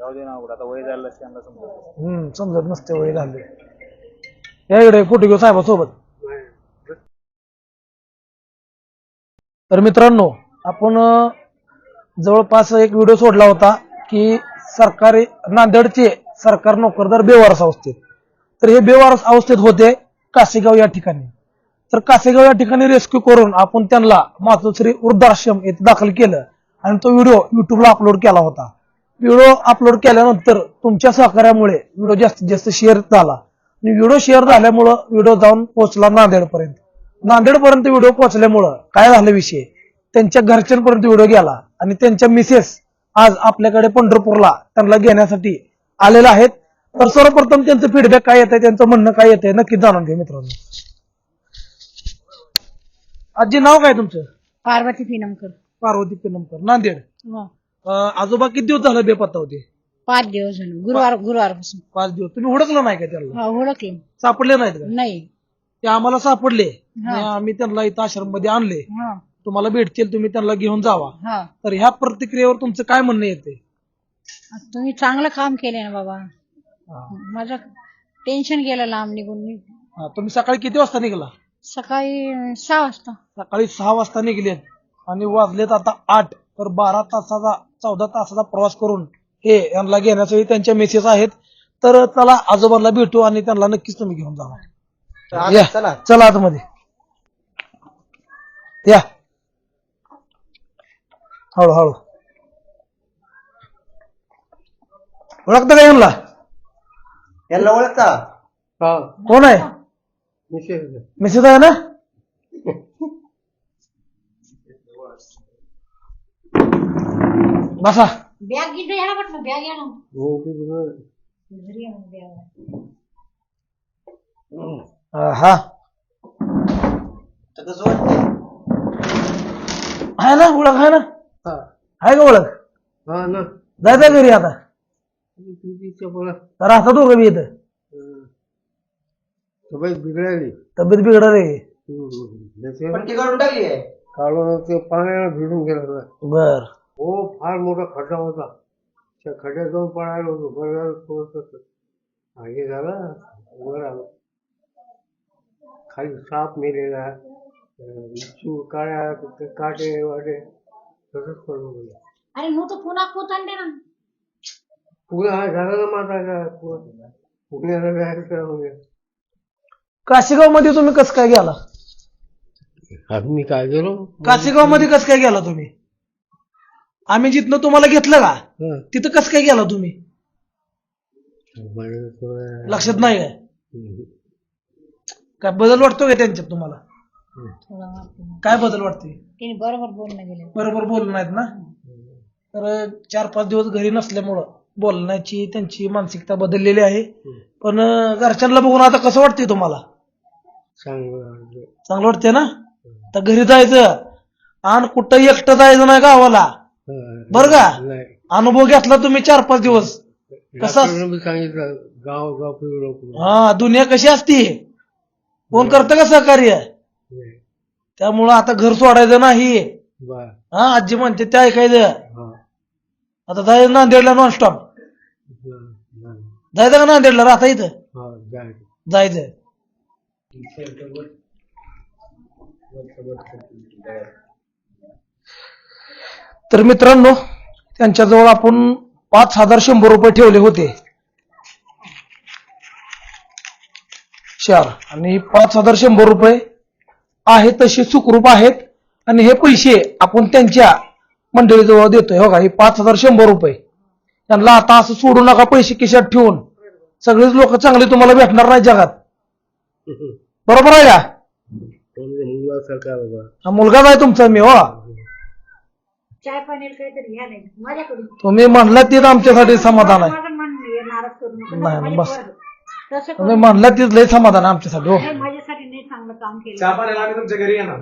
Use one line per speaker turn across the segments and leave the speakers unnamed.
जाऊ दे ना आता वय झालं त्यांना समजत
हम्म समजत नसते वय झाले. या इकडे फोटो घेऊ साहेबासोबत? तर मित्रांनो आपण अं, जवळपास एक व्हिडिओ सोडला होता की सरकारी नांदेडचे सरकार नोकरदार बेवारस अवस्थेत. तर हे बेवारस अवस्थेत होते कासेगाव या ठिकाणी. तर कासेगाव या ठिकाणी रेस्क्यू करून आपण त्यांना मातोश्री वृद्धाश्रम येथे दाखल केलं आणि तो व्हिडिओ युट्यूबला अपलोड केला होता. व्हिडिओ अपलोड केल्यानंतर तुमच्या सहकार्यामुळे व्हिडिओ जास्तीत जास्त शेअर झाला. आणि व्हिडिओ शेअर झाल्यामुळं व्हिडिओ जाऊन पोहोचला नांदेडपर्यंत. नांदेडपर्यंत व्हिडिओ पोहोचल्यामुळं काय झालं विषय? त्यांच्या घरच्यांपर्यंत व्हिडिओ गेला आणि त्यांच्या मिसेस आज आपल्याकडे पंढरपूरला त्यांना घेण्यासाठी आलेल्या आहेत. तर सर्वप्रथम त्यांचं फीडबॅक काय येत आहे त्यांचं म्हणणं काय येत आहे नक्कीच जाणून घ्या मित्रांनो. आजी नाव काय तुमचं?
पार्वती पिनमकर.
पार्वती पिनमकर नांदेड.
हो.
आजोबा किती दिवस झालं बेपत्ता होते?
पाच दिवस झाले. गुरुवार गुरुवारपासून.
पाच दिवस. तुम्ही हुडकलं नाही का त्याला
हा ओळखले.
सापडले नाहीत का?
नाही.
ते आम्हाला सापडले.
हा.
आणि आम्ही त्यांना इथं आश्रममध्ये आणले.
हा.
तुम्हाला भेटतील तुम्ही त्यांना घेऊन जावा.
हा.
तर ह्या प्रतिक्रियेवर तुमचं काय म्हणणं येते?
तुम्ही चांगलं काम केले ना बाबा. माझं टेन्शन गेलं लांब निघून मी.
तुम्ही सकाळी किती वाजता निघाला?
सकाळी सहा वाजता.
सकाळी सहा वाजता निघलेत आणि वाजलेत आता आठ. तर बारा तासाचा चौदा तासाचा प्रवास करून हे यांना घेण्यासाठी त्यांच्या मेसेज आहेत. तर चला आजोबांना भेटू आणि त्यांना नक्कीच तुम्ही घेऊन जावा. या.
चला.
चला आतमध्ये. या. हळू हळू ओळखतं का यांना?
यांना ओळखता?
कोण आहे? मिसेस आहे ना? बसा.
बॅग गिद्ध यायला म्हटलं बॅग
हा
तर कसं वाटतंय?
आहे ना ओळख आहे ना? आहे का ओळख? जायचं घरी आता. तर आता दोघं बी येतं
बिघडायली
तब्येत बिघडत आहे
पट्टी काढून टाकली आहे?
काढून ते पाण्याला भिडून गेलं.
बर.
हो फार मोठा खड्डा होता. त्या खड्ड्यात जाऊन पडायला होतो. बरं थोडस हे झालं वर आलो. खाली साप मेलेला. चूर काळ्या ते काटे वाटे तसंच पडलो गेलं.
अरे नव्हतं पुन्हा कोथंडे ना.
पुन्हा हा झाला ना माझा का? पुन्हा- पुण्याला म्हणजे
काशीगावमध्ये तुम्ही कसं काय गेला?
आम्ही काय गेलो?
काशीगावमध्ये कसं काय गेला तुम्ही? आम्ही जिथनं तुम्हाला घेतलं का
हं.
तिथं कसं काय गेला तुम्ही
थोडं-
लक्षात नाही काय
हं.
काय बदल वाटतो का त्यांच्यात तुम्हाला
थोडा वाटतं.
काय बदल वाटते
तिने बरोबर बोलणं गेले
बरोबर नाहीत ना तर चार पाच दिवस घरी नसल्यामुळं बोलण्याची त्यांची मानसिकता बदललेली आहे पण अं, घरच्यांना बघून आता कसं वाटतंय तुम्हाला
चांगलं वाटलं.
चांगलं वाटतंय ना तर घरी जायचं आणि कुठं एकटं जायचं नाही गावाला. बरं का
नाही
अनुभव घेतला तुम्ही चार पाच दिवस कसा
डॉक्टरनं बी सांगितलं गाव गाव फिरू नको
हा दुनिया कशी असती कोण करतं का सहकार्य
नाही.
त्यामुळं आता घर सोडायचं नाही
बर
हा आजी म्हणते ते ऐकायचं
हा
आता जायचं नांदेडला नॉनस्टॉप
हं. हं.
जायचं का नांदेडला राहता इथं
हा जाय
जायचं तर मित्रांनो त्यांच्याजवळ आपण पाच हजार शंभर रुपये ठेवले होते. चार. आणि पाच हजार शंभर रुपये आहेत तसे सुखरूप आहेत. आणि हे पैसे आपण त्यांच्या मंडळीजवळ देतोय. हो का हे पाच हजार शंभर रुपये. त्यांना आता असं सोडू नका पैसे खिशात ठेवून. सगळेच लोक चांगले तुम्हाला भेटणार नाही जगात. बरोबर आहे का? हा मुलगाच आहे तुमचा मी हो.
चाय पाण्याला काहीतरी घ्या नाही. माझ्याकडून.
तुम्ही म्हणला तेच आमच्यासाठी समाधान आहे.
माझं मन नाराज करू नका.
नाही, बस.
तसं
तुम्ही म्हणला तेच लय समाधान आहे आमच्यासाठी हो.
नाही, माझ्यासाठी नाही चांगलं काम केलं.
चहा पाण्याला आम्ही तुमच्या घरी येणार.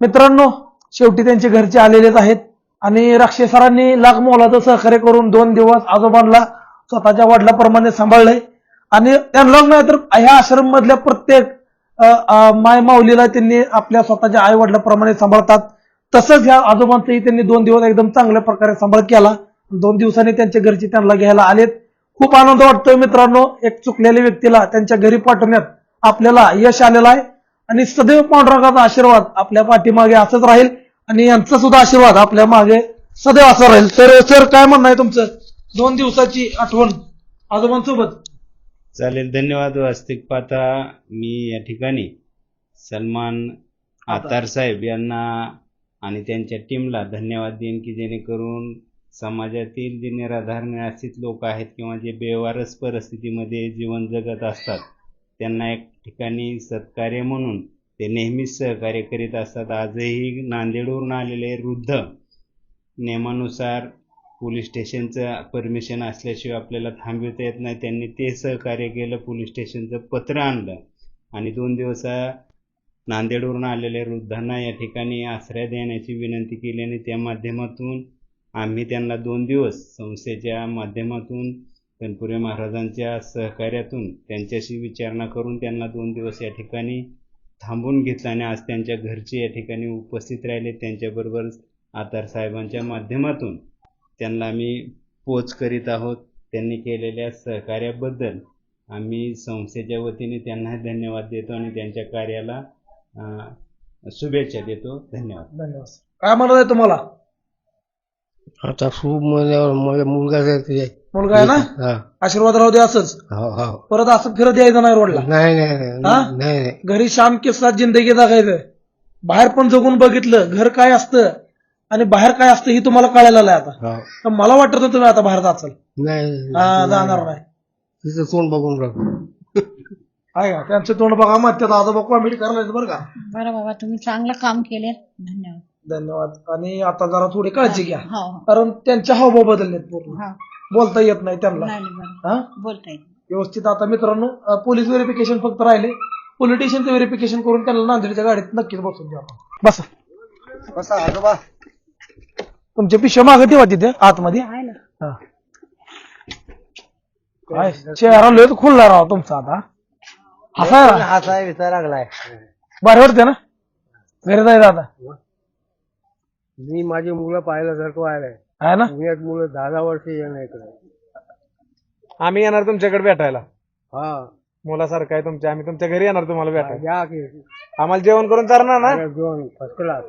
मित्रांनो शेवटी त्यांचे घरचे आलेलेच आहेत. आणि राक्षसरांनी लाख मोलाचं सहकार्य करून दोन दिवस आजोबांना स्वतःच्या वडिलाप्रमाणे सांभाळलंय. आणि त्यांनाच नाही तर ह्या आश्रम मधल्या प्रत्येक माय माऊलीला त्यांनी आपल्या स्वतःच्या आई वडिलाप्रमाणे सांभाळतात. तसंच ह्या आजोबांचाही त्यांनी दोन दिवस एकदम चांगल्या प्रकारे सांभाळ केला. दोन दिवसांनी त्यांच्या घरचे त्यांना घ्यायला आलेत. खूप आनंद वाटतोय मित्रांनो एक चुकलेल्या व्यक्तीला त्यांच्या घरी पाठवण्यात आपल्याला यश आलेलं आहे. आणि सदैव पांडुरंगाचा आशीर्वाद आपल्या पाठीमागे असंच राहील आणि यांचा सुद्धा आशीर्वाद आपल्या मागे सदैव असा राहील. तर सर काय म्हणणं आहे तुमचं? दोन दिवसाची आठवण आजोबांसोबत.
चालेल धन्यवाद वास्तविक पाहता मी या ठिकाणी सलमान आतार साहेब यांना आणि त्यांच्या टीमला धन्यवाद देईन की जेणेकरून समाजातील जे निराधार निराश्रित लोक आहेत किंवा जे बेवारस परिस्थितीमध्ये जीवन जगत असतात त्यांना एक ठिकाणी सत्कार्य म्हणून ते नेहमीच सहकार्य करीत असतात. आजही नांदेडवरून आलेले वृद्ध नियमानुसार पोलीस स्टेशनचं परमिशन असल्याशिवाय आपल्याला थांबवता येत नाही. त्यांनी ते सहकार्य केलं पोलीस स्टेशनचं पत्र आणलं आणि दोन दिवसा नांदेडवरून आलेल्या वृद्धांना या ठिकाणी आश्रय देण्याची विनंती केली आणि त्या माध्यमातून आम्ही त्यांना दोन दिवस संस्थेच्या माध्यमातून गणपुरे महाराजांच्या सहकार्यातून त्यांच्याशी विचारणा करून त्यांना दोन दिवस या ठिकाणी थांबून घेतलं आणि आज त्यांच्या घरचे या ठिकाणी उपस्थित राहिले. त्यांच्याबरोबर आतार साहेबांच्या माध्यमातून त्यांना आम्ही पोच करीत आहोत. त्यांनी केलेल्या सहकार्याबद्दल आम्ही संस्थेच्या वतीने त्यांना धन्यवाद देतो आणि त्यांच्या कार्याला शुभेच्छा देतो. धन्यवाद.
धन्यवाद. काय म्हणत आहे तुम्हाला?
आता खूप माझा मुलगा
मुलगा आहे ना?
हा.
आशीर्वाद राहू दे असंच.
हो हो.
परत असं फिरत यायचं नाही रोडला.
नाही नाही
हा?
नाही नाही. नाही
घरी शाम के साथ जिंदगी जगायचं. बाहेर पण जगून बघितलं. घर काय असतं आणि बाहेर काय असतं हे तुम्हाला कळायला आलंय आता.
हो.
तर मला वाटत होतं तुम्ही आता बाहेर जाचाल.
नाही
हा, जाणार नाही.
तिचं तोंड बघून राहतो?
आहे का? त्यांचं तोंड बघा मग त्यात आजोबा कॉमेडी करायला बरं का?
बरं बाबा तुम्ही चांगलं काम केले धन्यवाद.
धन्यवाद. आणि आता जरा थोडी काळजी घ्या.
हो हो.
कारण त्यांचे हावभाव बदललेत पूर्ण.
हा.
बोलता येत नाही त्यांना.
नाही बरं.
हा? व्यवस्थित आता मित्रांनो अं, पोलीस व्हेरिफिकेशन फक्त राहिले. पोलिटिशियनचं व्हेरिफिकेशन करून त्यांना नांदेडच्या गाडीत नक्कीच बसून द्या आपण. बसा.
बसा आजोबा.
तुमच्या पिशव्या मागे ठेवा तिथे आतमध्ये.
आहे ना.
हा. काय चेहरा लय खुलला राव तुमचा आता. हसाय
हाताय विचार लागलाय.
बरं वाटते ना? घरी जायचं आता
मी माझी मुलं पाहिल्यासारखं व्हायलाय
आहे. ना?
पुण्यात मुलं दहा दहा वर्ष येणार इकडे.
आम्ही येणार तुमच्याकडे भेटायला.
हा.
मुलासारखं आहे तुमच्या. आम्ही तुमच्या घरी येणार तुम्हाला भेटायला.
या की.
आम्हाला जेवण करून चालणार ना?
दोन फर्स्ट क्लास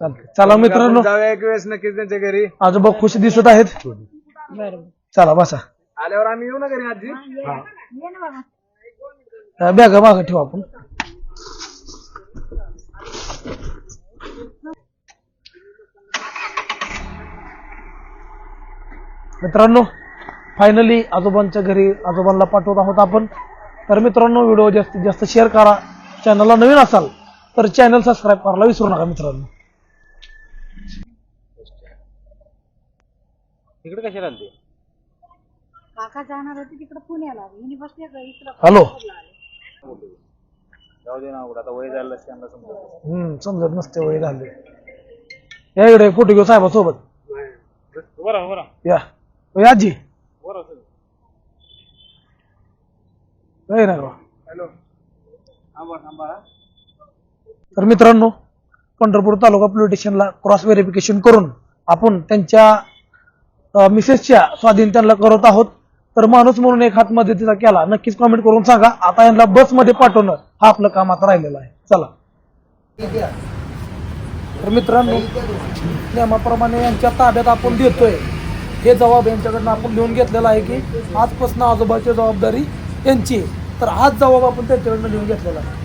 चालतंय. चला मित्रांनो.
जाऊया एक वेळेस नक्कीच त्यांच्या घरी.
आजोबा खुश दिसत आहेत.
बरं.
चला बसा.
आल्यावर आम्ही येऊ ना घरी आजी?
ये ना बाबा.
बॅग मागे ठेवा आपण. मित्रांनो फायनली आजोबांच्या घरी आजोबांना पाठवत आहोत आपण. तर मित्रांनो व्हिडिओ जास्तीत जास्त शेअर करा. चॅनलला नवीन असाल तर चॅनल सबस्क्राईब करायला विसरू नका मित्रांनो.
तिकडे कशाला आलते?
काका जाणार होते तिकडे पुण्याला. इकडं
हॅलो
जाऊ दे ना उघडं, आता वय झालं त्यांना समजत
हम्म समजत नसते वय झाले. या इकडे फोटो घेऊ साहेबासोबत?
बरं बरं
या. ओ, या आजी. नाही ना.
हॅलो. थांबा थांबा
तर मित्रांनो पंढरपूर तालुका पोलीस स्टेशनला क्रॉस व्हेरिफिकेशन करून आपण त्यांच्या अं, मिसेसच्या स्वाधीन त्यांना करत आहोत. तर माणूस म्हणून एक हात मदतीचा केला. नक्कीच कमेंट करून सांगा. आता यांना बसमध्ये पाठवणं हा आपलं काम आता राहिलेलं आहे. चला. तर मित्रांनो नियमाप्रमाणे यांच्या ताब्यात आपण देतोय. हे जबाब यांच्याकडनं आपण लिहून घेतलेला आहे की आजपासून आजोबाची जबाबदारी यांची आहे. तर हाच जबाब आपण त्यांच्याकडनं लिहून घेतलेला आहे.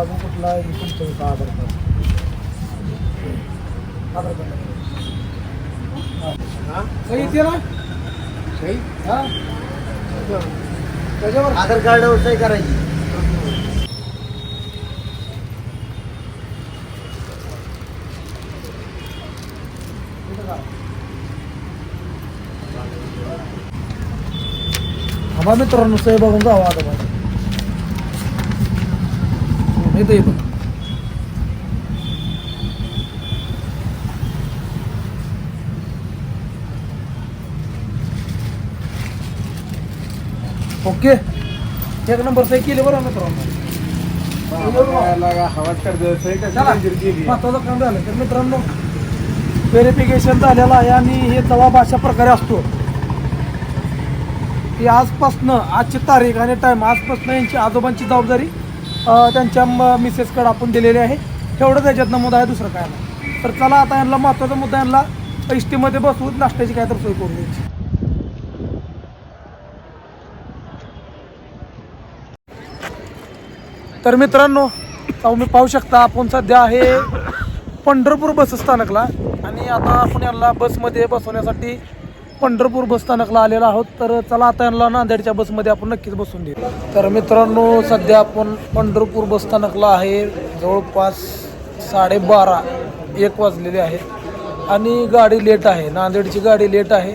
अजून कुठला आहे? आधार कार्ड आधार कार्ड सही इथे ना हा त्याच्यावर
आधार कार्ड सही करायची.
आम्हा मित्रांनो सही बघून जावा आता. माझं येतो येतो ओके. एक नंबर सही केली बरं मित्रांनो. चला, महत्वाचं काम झालं. तर मित्रांनो व्हेरिफिकेशन झालेलं आहे आणि हे जबाब अशा प्रकारे असतो. की आजपासनं आजची तारीख आणि टाईम आजपासनं यांची आजोबांची जबाबदारी अ, त्यांच्या म- मिसेसकडे आपण दिलेली आहे. एवढं त्याच्यात नमूद आहे दुसरं काय नाही. तर चला आता यांना महत्त्वाचा मुद्दा यांना एस टीमध्ये बसवून नाश्त्याची काय तर सोय करून द्यायची. तर मित्रांनो तुम्ही पाहू शकता आपण सध्या आहे पंढरपूर बस स्थानकला. आणि आता आपण यांना बसमध्ये बसवण्यासाठी पंढरपूर बस स्थानकला आलेलो आहोत. तर चला आता यांना नांदेडच्या बसमध्ये आपण नक्कीच बसून देऊ. तर मित्रांनो सध्या आपण पंढरपूर बस स्थानकला आहे. जवळपास साडेबारा एक वाजलेले आहेत आणि गाडी लेट आहे. नांदेडची गाडी लेट आहे.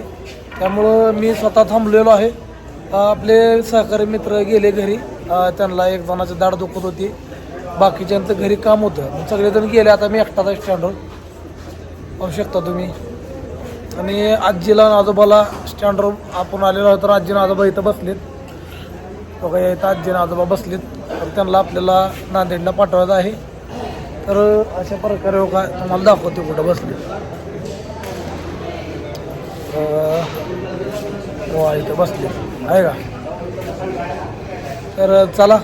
त्यामुळं मी स्वतः थांबलेलो आहे. आपले सहकारी मित्र गेले घरी. त्यांना एक जणाचं दाढ दुखत होती. बाकीच्यांचं घरी काम होतं. मग सगळेजण गेले. आता मी एकटाच स्टँडवर पाहू शकता तुम्ही. आणि आजीला आजोबाला स्टँडवर आपण आलेलो आहोत. तर आजी आजोबा इथं बसलेत. बघा इथं आजी आजोबा बसलेत. तर त्यांना आपल्याला नांदेडला पाठवायचं आहे. तर अशा प्रकारे हो काय तुम्हाला दाखवते कुठं बसले हो इथं बसले आहे का? तर चला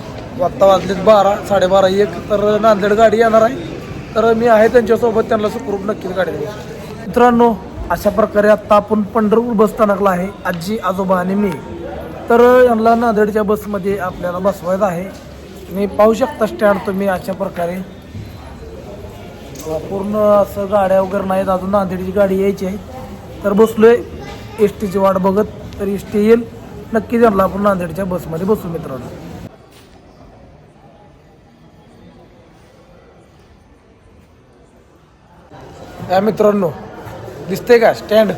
आत्ता वाजलेत बारा साडेबारा एक. तर नांदेड गाडी येणार आहे. तर मी आहे त्यांच्यासोबत त्यांना सुखरूप नक्कीच गाडी देऊ मित्रांनो अशा प्रकारे आत्ता आपण पंढरपूर बस स्थानकला आहे आजी आजोबा आणि मी. तर यांना नांदेडच्या बसमध्ये आपल्याला बसवायचं आहे. मी पाहू शकता स्टँड तुम्ही अशा प्रकारे. पूर्ण असं गाड्या वगैरे नाहीत अजून नांदेडची गाडी यायची आहे. तर बसलोय. एस टीची वाट बघत तर एस टी येईल. नक्की यांना आपण नांदेडच्या बसमध्ये बसू मित्रांनो. या मित्रांनो दिसते का? स्टँड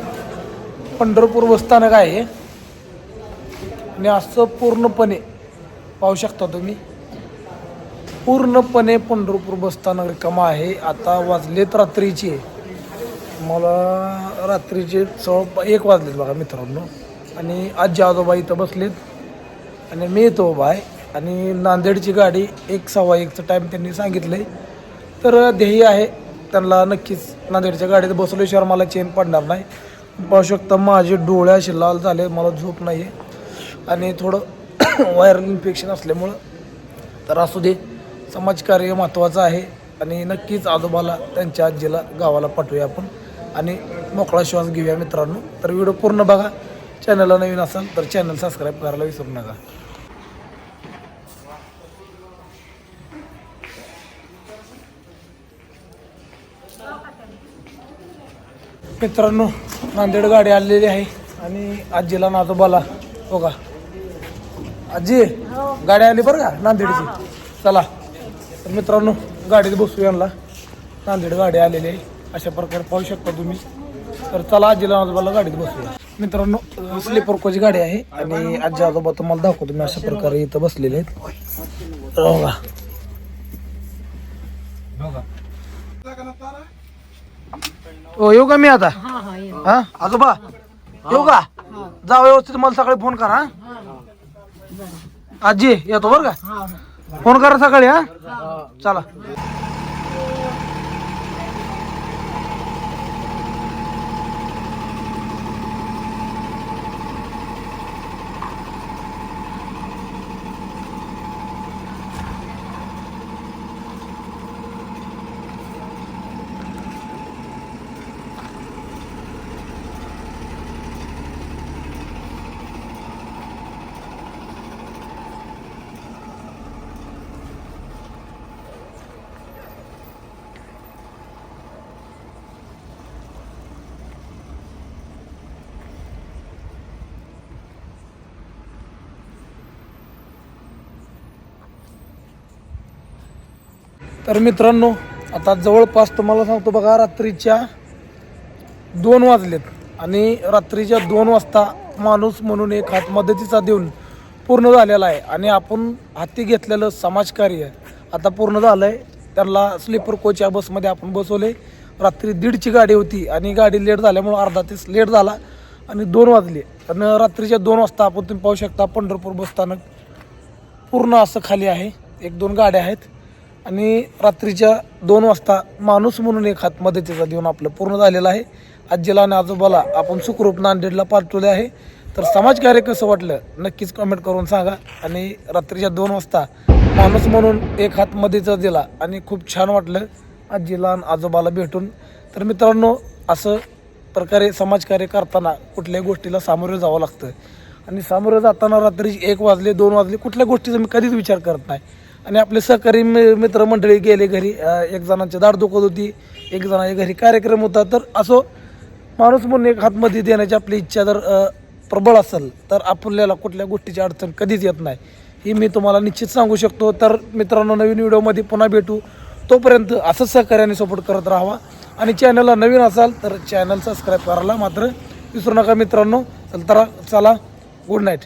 पंढरपूर बसस्थानक आहे. आणि असं पूर्णपणे पाहू शकता तुम्ही. पूर्णपणे पंढरपूर बसस्थानक रिकामा आहे. आता वाजलेत रात्रीचे. मला रात्रीचे जवळ एक वाजलेत बघा मित्रांनो. आणि आजी आजोबा इथं बसलेत. आणि मी येतो उभा आहे. आणि नांदेडची गाडी एक सव्वा एकचं टाईम त्यांनी सांगितलं आहे तर ध्येय आहे त्यांना नक्कीच नांदेडच्या गाडीत बसवल्याशिवाय मला चेन पडणार नाही. पाहू शकता माझे डोळे असे लाल झाले मला झोप नाही आहे आणि थोडं व्हायरल इन्फेक्शन असल्यामुळं तर असू दे समाजकार्य महत्त्वाचं आहे. आणि नक्कीच आजोबाला त्यांच्या आजीला गावाला पाठवूया आपण. आणि मोकळा श्वास घेऊया मित्रांनो. तर व्हिडिओ पूर्ण बघा. चॅनलला नवीन असाल तर चॅनल सबस्क्राईब करायला विसरू नका. मित्रांनो नांदेड गाडी आलेली आहे आणि आजीला आणि आजोबाला हो का आजी गाडी आली बरं का नांदेडची? चला. तर मित्रांनो गाडीत बसू यांना नांदेड गाडी आलेली आहे. अशा प्रकारे पाहू शकता तुम्ही. तर चला आजीला आणि आजोबाला गाडीत बसूया. मित्रांनो स्लीपर कोच गाडी आहे आणि आजी आजोबा तुम्हाला दाखवतो मी अशा प्रकारे इथं बसलेले आहेत. हो का हो येऊ का मी आता? हा? आजोबा येऊ का? जा व्यवस्थित मला सकाळी फोन करा आजी येतो बरं का? फोन करा सकाळी हा? चला. तर मित्रांनो आता जवळपास तुम्हाला सांगतो बघा रात्रीच्या दोन वाजलेत आणि रात्रीच्या दोन वाजता माणूस म्हणून एक हात मदतीचा देऊन पूर्ण झालेला आहे आणि आपण हाती घेतलेलं समाजकार्य आता पूर्ण झालं आहे त्यांना स्लीपर कोच या बसमध्ये आपण बसवले. रात्री दीडची गाडी होती आणि गाडी लेट झाल्यामुळे अर्धा तास लेट झाला आणि दोन वाजले. आणि रात्रीच्या दोन वाजता आपण तुम्ही पाहू शकता पंढरपूर बसस्थानक पूर्ण असं खाली आहे. एक दोन गाड्या आहेत. आणि रात्रीच्या दोन वाजता माणूस म्हणून एक हात मदतीचा देऊन आपलं पूर्ण झालेलं आहे. आजीला आणि आजोबाला आपण सुखरूप नांदेडला पाठवले आहे. तर समाजकार्य कसं वाटलं नक्कीच कमेंट करून सांगा. आणि रात्रीच्या दोन वाजता माणूस म्हणून एक हात मदतीचा दिला आणि खूप छान वाटलं आजीला आणि आजोबाला भेटून. तर मित्रांनो असं प्रकारे समाजकार्य करताना कुठल्याही गोष्टीला सामोरं जावं लागतं. आणि सामोरं जाताना रात्री एक वाजले दोन वाजले कुठल्या गोष्टीचा मी कधीच विचार करत नाही. आणि आपले सहकारी मि- मित्रमंडळी गेले घरी. एक जणांची दाढ दुखत होती एक जणांच्या घरी कार्यक्रम होता. तर असो माणूस म्हणून एक हातमध्ये देण्याची आपली इच्छा जर प्रबळ असेल तर आपल्याला कुठल्या गोष्टीची अडचण कधीच येत नाही. ही मी तुम्हाला निश्चित सांगू शकतो. तर मित्रांनो नवीन व्हिडिओमध्ये पुन्हा भेटू. तोपर्यंत असंच सहकार्याने सपोर्ट करत राहावा. आणि चॅनलला नवीन असाल तर चॅनल सबस्क्राईब करायला मात्र विसरू नका मित्रांनो. चल तर चला गुड नाईट